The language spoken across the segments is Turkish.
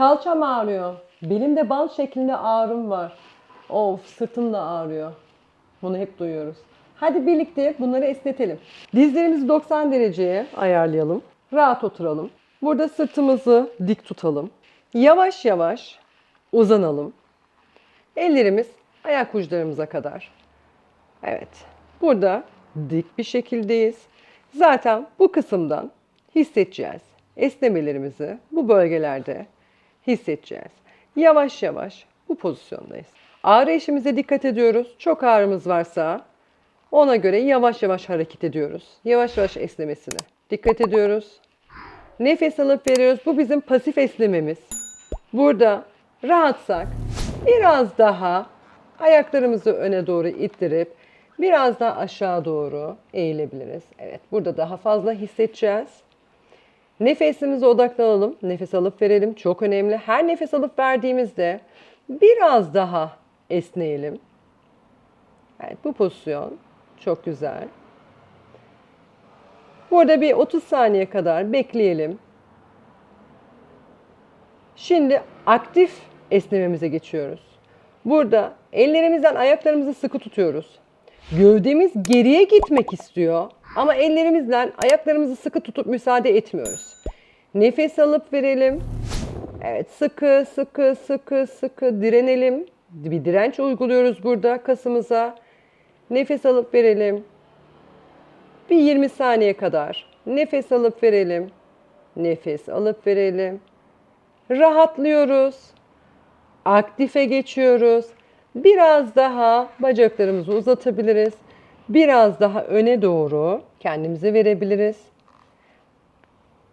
Kalçam ağrıyor. Belimde bal şeklinde ağrım var. Of sırtım da ağrıyor. Bunu hep duyuyoruz. Hadi birlikte bunları esnetelim. Dizlerimizi 90 dereceye ayarlayalım. Rahat oturalım. Burada sırtımızı dik tutalım. Yavaş yavaş uzanalım. Ellerimiz ayak uçlarımıza kadar. Evet. Burada dik bir şekildeyiz. Zaten bu kısımdan hissedeceğiz. Esnemelerimizi bu bölgelerde hissedeceğiz. Yavaş yavaş bu pozisyondayız. Ağrı eşimize dikkat ediyoruz. Çok ağrımız varsa ona göre yavaş yavaş hareket ediyoruz. Yavaş yavaş esnemesine dikkat ediyoruz. Nefes alıp veriyoruz. Bu bizim pasif esnememiz. Burada rahatsak biraz daha ayaklarımızı öne doğru ittirip biraz daha aşağı doğru eğilebiliriz. Evet, burada daha fazla hissedeceğiz. Nefesimize odaklanalım. Nefes alıp verelim. Çok önemli. Her nefes alıp verdiğimizde biraz daha esneyelim. Evet, bu pozisyon çok güzel. Burada bir 30 saniye kadar bekleyelim. Şimdi aktif esnememize geçiyoruz. Burada ellerimizden ayaklarımızı sıkı tutuyoruz. Gövdemiz geriye gitmek istiyor ama ellerimizden ayaklarımızı sıkı tutup müsaade etmiyoruz. Nefes alıp verelim. Evet sıkı sıkı sıkı sıkı direnelim. Bir direnç uyguluyoruz burada kasımıza. Nefes alıp verelim. Bir 20 saniye kadar nefes alıp verelim. Nefes alıp verelim. Rahatlıyoruz. Aktife geçiyoruz. Biraz daha bacaklarımızı uzatabiliriz. Biraz daha öne doğru kendimize verebiliriz.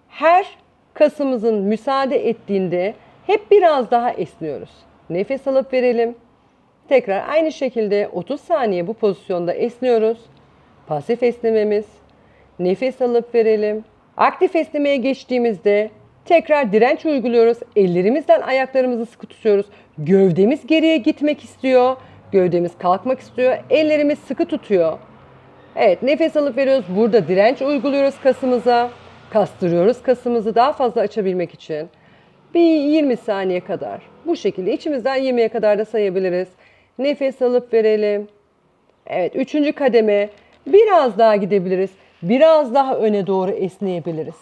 Her kasımızın müsaade ettiğinde hep biraz daha esniyoruz. Nefes alıp verelim. Tekrar aynı şekilde 30 saniye bu pozisyonda esniyoruz. Pasif esnememiz. Nefes alıp verelim. Aktif esnemeye geçtiğimizde tekrar direnç uyguluyoruz. Ellerimizden ayaklarımızı sıkı tutuyoruz. Gövdemiz geriye gitmek istiyor. Gövdemiz kalkmak istiyor. Ellerimiz sıkı tutuyor. Evet nefes alıp veriyoruz. Burada direnç uyguluyoruz kasımıza. Kastırıyoruz kasımızı daha fazla açabilmek için. Bir 20 saniye kadar. Bu şekilde içimizden 20'ye kadar da sayabiliriz. Nefes alıp verelim. Evet üçüncü kademe biraz daha gidebiliriz. Biraz daha öne doğru esneyebiliriz.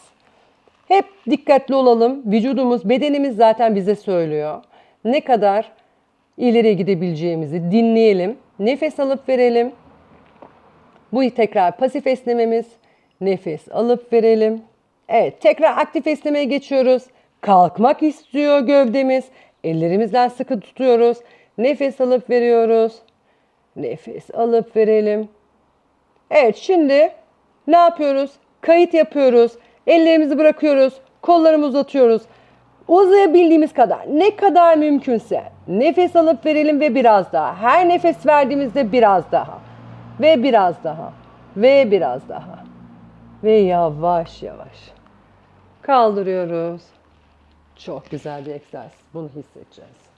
Hep dikkatli olalım. Vücudumuz, bedenimiz zaten bize söylüyor. Ne kadar ileriye gidebileceğimizi dinleyelim. Nefes alıp verelim. Bu tekrar pasif esnememiz. Nefes alıp verelim. Evet tekrar aktif esnemeye geçiyoruz. Kalkmak istiyor gövdemiz. Ellerimizden sıkı tutuyoruz. Nefes alıp veriyoruz. Nefes alıp verelim. Evet şimdi ne yapıyoruz? Kayıt yapıyoruz. Ellerimizi bırakıyoruz. Kollarımızı uzatıyoruz. Uzayabildiğimiz kadar ne kadar mümkünse nefes alıp verelim ve biraz daha. Her nefes verdiğimizde biraz daha. Ve biraz daha. Ve biraz daha. Ve yavaş yavaş. Kaldırıyoruz. Çok güzel bir egzersiz. Bunu hissedeceğiz.